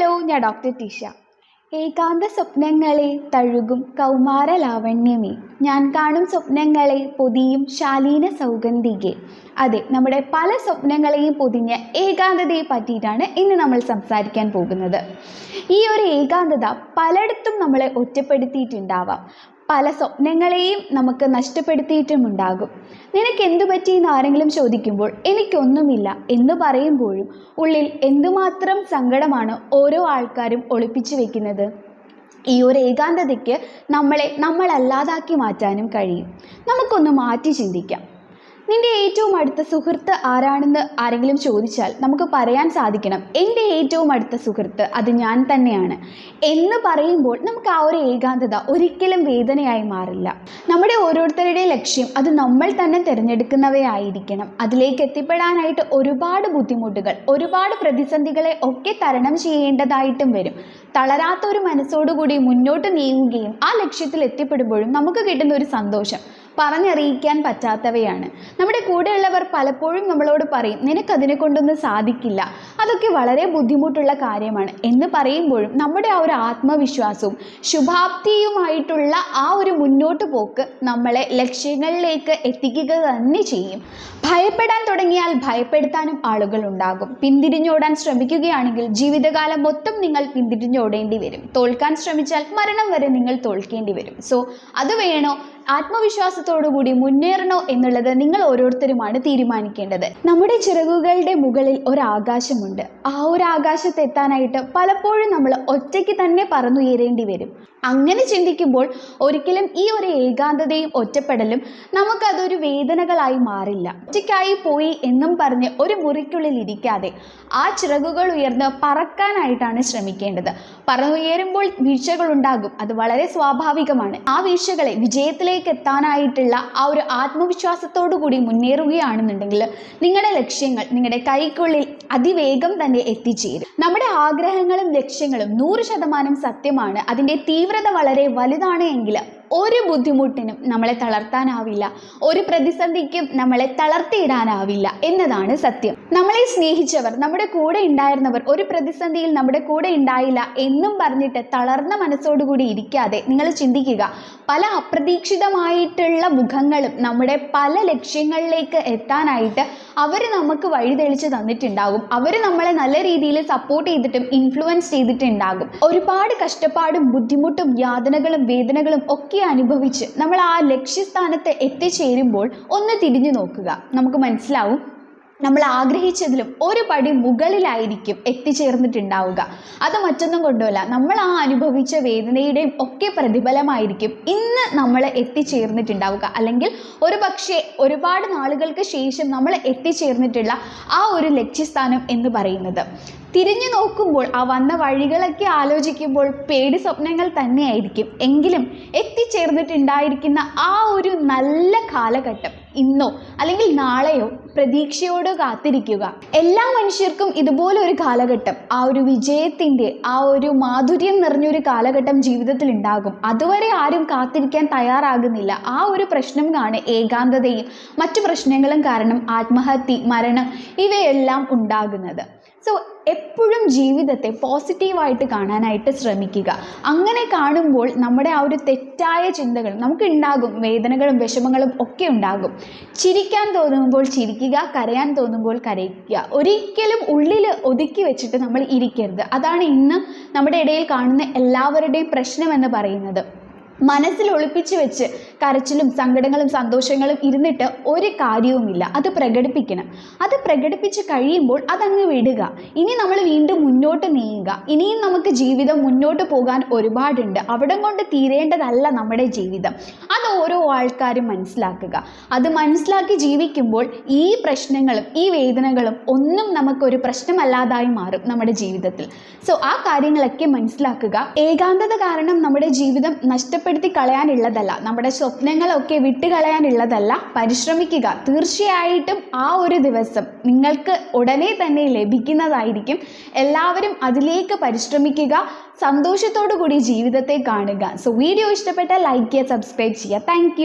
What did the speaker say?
Hello ഞാൻ doctor ടീഷ. ഏകാന്ത സ്വപ്നങ്ങളെ തഴുകും കൗമാര ലാവണ്യമേ ഞാൻ കാണും സ്വപ്നങ്ങളെ പൊതിയും ശാലീന സൗഗന്ധികെ. അതെ നമ്മുടെ പല സ്വപ്നങ്ങളെയും പൊതിഞ്ഞ ഏകാന്തതയെ പറ്റിയിട്ടാണ് ഇന്ന് നമ്മൾ സംസാരിക്കാൻ പോകുന്നത്. ഈ ഒരു ഏകാന്തത പലയിടത്തും നമ്മളെ ഒറ്റപ്പെടുത്തിയിട്ടുണ്ടാവാം. പല സ്വപ്നങ്ങളെയും നമുക്ക് നഷ്ടപ്പെടുത്തിയിട്ടുമുണ്ടാകും. നിനക്ക് എന്തു പറ്റി എന്ന് ആരെങ്കിലും ചോദിക്കുമ്പോൾ എനിക്കൊന്നുമില്ല എന്ന് പറയുമ്പോഴും ഉള്ളിൽ എന്തുമാത്രം സങ്കടമാണ് ഓരോ ആൾക്കാരും ഒളിപ്പിച്ചു വെക്കുന്നത്. ഈ ഒരു ഏകാന്തതയ്ക്ക് നമ്മളെ നമ്മളല്ലാതാക്കി മാറ്റാനും കഴിയും. നമുക്കൊന്ന് മാറ്റി ചിന്തിക്കാം. നിന്റെ ഏറ്റവും അടുത്ത സുഹൃത്ത് ആരാണെന്ന് ആരെങ്കിലും ചോദിച്ചാൽ നമുക്ക് പറയാൻ സാധിക്കണം. എന്റെ ഏറ്റവും അടുത്ത സുഹൃത്ത് അത് ഞാൻ തന്നെയാണ്. എന്ന് പറയുമ്പോൾ നമുക്ക് ആ ഒരു ഏകാന്തത ഒരിക്കലും വേദനയായി മാറില്ല. നമ്മുടെ ഓരോരുത്തരുടെ ലക്ഷ്യം അത് നമ്മൾ തന്നെ തിരഞ്ഞെടുക്കുന്നവയായിരിക്കണം. അതിലേക്ക് എത്തിപ്പെടാനായിട്ട് ഒരുപാട് ബുദ്ധിമുട്ടുകൾ ഒരുപാട് പ്രതിസന്ധികളെ ഒക്കെ തരണം ചെയ്യേണ്ടതായിട്ടും വരും. തളരാത്ത ഒരു മനസ്സോടുകൂടി മുന്നോട്ട് നീങ്ങുകയും ആ ലക്ഷ്യത്തിൽ എത്തിപ്പെടുമ്പോഴും നമുക്ക് കിട്ടുന്ന ഒരു സന്തോഷം. പറഞ്ഞറിയിക്കാൻ പറ്റാത്തവയാണ്. നമ്മുടെ കൂടെയുള്ളവർ പലപ്പോഴും നമ്മളോട് പറയും നിനക്കതിനെ കൊണ്ടൊന്നും സാധിക്കില്ല. അതൊക്കെ വളരെ ബുദ്ധിമുട്ടുള്ള കാര്യമാണ്. എന്ന് പറയുമ്പോഴും നമ്മുടെ ആ ഒരു ആത്മവിശ്വാസവും ശുഭാപ്തിയുമായിട്ടുള്ള ആ ഒരു മുന്നോട്ട് പോക്ക് നമ്മളെ ലക്ഷ്യങ്ങളിലേക്ക് എത്തിക്കുക തന്നെ ചെയ്യും. ഭയപ്പെടാൻ തുടങ്ങിയാൽ ഭയപ്പെടുത്താനും ആളുകൾ ഉണ്ടാകും. പിന്തിരിഞ്ഞോടാൻ ശ്രമിക്കുകയാണെങ്കിൽ ജീവിതകാലം മൊത്തം നിങ്ങൾ പിന്തിരിഞ്ഞോടേണ്ടി വരും. തോൽക്കാൻ ശ്രമിച്ചാൽ മരണം വരെ നിങ്ങൾ തോൽക്കേണ്ടി വരും. സോ അത് വേണോ? ആത്മവിശ്വാസത്തോടുകൂടി മുന്നേറണോ എന്നുള്ളത് നിങ്ങൾ ഓരോരുത്തരുമാണ് തീരുമാനിക്കേണ്ടത്. നമ്മുടെ ചിറകുകളുടെ മുകളിൽ ഒരു ആകാശമുണ്ട് ആ ഒരു ആകാശത്ത് എത്താനായിട്ട് പലപ്പോഴും നമ്മൾ ഒറ്റയ്ക്ക് തന്നെ പറന്നുയരേണ്ടി വരും. അങ്ങനെ ചിന്തിക്കുമ്പോൾ ഒരിക്കലും ഈ ഒരു ഏകാന്തതയും ഒറ്റപ്പെടലും നമുക്കതൊരു വേദനകളായി മാറില്ല. ഒറ്റയ്ക്കായി പോയി എന്നും പറഞ്ഞ് ഒരു മുറിക്കുള്ളിൽ ഇരിക്കാതെ ആ ചിറകുകൾ ഉയർന്ന് പറക്കാനായിട്ടാണ് ശ്രമിക്കേണ്ടത്. പറന്നുയരുമ്പോൾ വീഴ്ചകൾ ഉണ്ടാകും അത് വളരെ സ്വാഭാവികമാണ്. ആ വീഴ്ചകളെ വിജയത്തിലേക്ക് എത്താനായിട്ടുള്ള ആ ഒരു ആത്മവിശ്വാസത്തോടു കൂടി മുന്നേറുകയാണെന്നുണ്ടെങ്കിൽ നിങ്ങളുടെ ലക്ഷ്യങ്ങൾ നിങ്ങളുടെ കൈക്കുള്ളിൽ അതിവേഗം തന്നെ എത്തിച്ചേരും. നമ്മുടെ ആഗ്രഹങ്ങളും ലക്ഷ്യങ്ങളും നൂറ് ശതമാനം സത്യമാണ്. അതിന്റെ തീവ്രത വളരെ വലുതാണ് എങ്കിൽ ഒരു ബുദ്ധിമുട്ടിനും നമ്മളെ തളർത്താനാവില്ല. ഒരു പ്രതിസന്ധിക്കും നമ്മളെ തളർത്തിയിടാനാവില്ല എന്നതാണ് സത്യം. നമ്മളെ സ്നേഹിച്ചവർ നമ്മുടെ കൂടെ ഉണ്ടായിരുന്നവർ ഒരു പ്രതിസന്ധിയിൽ നമ്മുടെ കൂടെ ഉണ്ടായില്ല എന്നും പറഞ്ഞിട്ട് തളർന്ന മനസ്സോടുകൂടി ഇരിക്കാതെ നിങ്ങൾ ചിന്തിക്കുക. പല അപ്രതീക്ഷിതമായിട്ടുള്ള മുഖങ്ങളും നമ്മുടെ പല ലക്ഷ്യങ്ങളിലേക്ക് എത്താനായിട്ട് അവർ നമുക്ക് വഴിതെളിച്ച് തന്നിട്ടുണ്ടാകും. അവർ നമ്മളെ നല്ല രീതിയിൽ സപ്പോർട്ട് ചെയ്തിട്ടും ഇൻഫ്ലുവൻസ് ചെയ്തിട്ടുണ്ടാകും. ഒരുപാട് കഷ്ടപ്പാടും ബുദ്ധിമുട്ടും യാതനകളും വേദനകളും ഒക്കെ അനുഭവിച്ച് നമ്മൾ ആ ലക്ഷ്യസ്ഥാനത്ത് എത്തിച്ചേരുമ്പോൾ ഒന്ന് തിരിഞ്ഞു നോക്കുക. നമുക്ക് മനസ്സിലാവും നമ്മൾ ആഗ്രഹിച്ചതിലും ഒരു പടി മുകളിലായിരിക്കും എത്തിച്ചേർന്നിട്ടുണ്ടാവുക. അത് മറ്റൊന്നും കൊണ്ടുമല്ല. നമ്മൾ ആ അനുഭവിച്ച വേദനയുടെയും ഒക്കെ പ്രതിഫലമായിരിക്കും ഇന്ന് നമ്മൾ എത്തിച്ചേർന്നിട്ടുണ്ടാവുക. അല്ലെങ്കിൽ ഒരു പക്ഷേ ഒരുപാട് നാളുകൾക്ക് ശേഷം നമ്മൾ എത്തിച്ചേർന്നിട്ടുള്ള ആ ഒരു ലക്ഷ്യസ്ഥാനം എന്ന് പറയുന്നത്. തിരിഞ്ഞു നോക്കുമ്പോൾ ആ വന്ന വഴികളൊക്കെ ആലോചിക്കുമ്പോൾ പേടി സ്വപ്നങ്ങൾ തന്നെയായിരിക്കും. എങ്കിലും എത്തിച്ചേർന്നിട്ടുണ്ടായിരിക്കുന്ന ആ ഒരു നല്ല കാലഘട്ടം ഇന്നോ അല്ലെങ്കിൽ നാളെയോ പ്രതീക്ഷയോട് കാത്തിരിക്കുക. എല്ലാ മനുഷ്യർക്കും ഇതുപോലെ ഒരു കാലഘട്ടം ആ ഒരു വിജയത്തിന്റെ ആ ഒരു മാധുര്യം നിറഞ്ഞൊരു കാലഘട്ടം ജീവിതത്തിൽ ഉണ്ടാകും അതുവരെ ആരും കാത്തിരിക്കാൻ തയ്യാറാകുന്നില്ല. ആ ഒരു പ്രശ്നം കാണ് ഏകാന്തതയും മറ്റു പ്രശ്നങ്ങളും കാരണം ആത്മഹത്യ മരണം ഇവയെല്ലാം ഉണ്ടാകുന്നത്. സോ എപ്പോഴും ജീവിതത്തെ പോസിറ്റീവായിട്ട് കാണാനായിട്ട് ശ്രമിക്കുക. അങ്ങനെ കാണുമ്പോൾ നമ്മുടെ ആ ഒരു തെറ്റായ ചിന്തകൾ നമുക്ക് ഉണ്ടാകും വേദനകളും വിഷമങ്ങളും ഒക്കെ ഉണ്ടാകും. ചിരിക്കാൻ തോന്നുമ്പോൾ ചിരിക്കുക കരയാൻ തോന്നുമ്പോൾ കരയിക്കുക ഒരിക്കലും ഉള്ളിൽ ഒതുക്കി വെച്ചിട്ട് നമ്മൾ ഇരിക്കരുത്. അതാണ് ഇന്ന് നമ്മുടെ ഇടയിൽ കാണുന്ന എല്ലാവരുടെയും പ്രശ്നമെന്ന് പറയുന്നത്. മനസ്സിൽ ഒളിപ്പിച്ചു വെച്ച് കരച്ചിലും സങ്കടങ്ങളും സന്തോഷങ്ങളും ഇരുന്നിട്ട് ഒരു കാര്യവുമില്ല. അത് പ്രകടിപ്പിക്കണം. അത് പ്രകടിപ്പിച്ച് കഴിയുമ്പോൾ അതങ്ങ് വിടുക. ഇനി നമ്മൾ വീണ്ടും മുന്നോട്ട് നീങ്ങുക. ഇനിയും നമുക്ക് ജീവിതം മുന്നോട്ട് പോകാൻ ഒരുപാടുണ്ട്. അവിടം കൊണ്ട് തീരേണ്ടതല്ല നമ്മുടെ ജീവിതം. അത് ഓരോ ആൾക്കാരും മനസ്സിലാക്കുക. അത് മനസ്സിലാക്കി ജീവിക്കുമ്പോൾ ഈ പ്രശ്നങ്ങളും ഈ വേദനകളും ഒന്നും നമുക്കൊരു പ്രശ്നമല്ലാതായി മാറും നമ്മുടെ ജീവിതത്തിൽ. സോ ആ കാര്യങ്ങളൊക്കെ മനസ്സിലാക്കുക. ഏകാന്തത കാരണം നമ്മുടെ ജീവിതം നഷ്ടപ്പെടുത്തി കളയാനുള്ളതല്ല. നമ്മുടെ സ്വപ്നങ്ങളൊക്കെ വിട്ടുകളയാനുള്ളതല്ല പരിശ്രമിക്കുക. തീർച്ചയായിട്ടും ആ ഒരു ദിവസം നിങ്ങൾക്ക് ഉടനെ തന്നെ ലഭിക്കുന്നതായിരിക്കും. എല്ലാവരും അതിലേക്ക് പരിശ്രമിക്കുക. സന്തോഷത്തോടു കൂടി ജീവിതത്തെ കാണുക. സോ വീഡിയോ ഇഷ്ടപ്പെട്ടാൽ ലൈക്ക് ചെയ്യുക സബ്സ്ക്രൈബ് ചെയ്യുക. താങ്ക്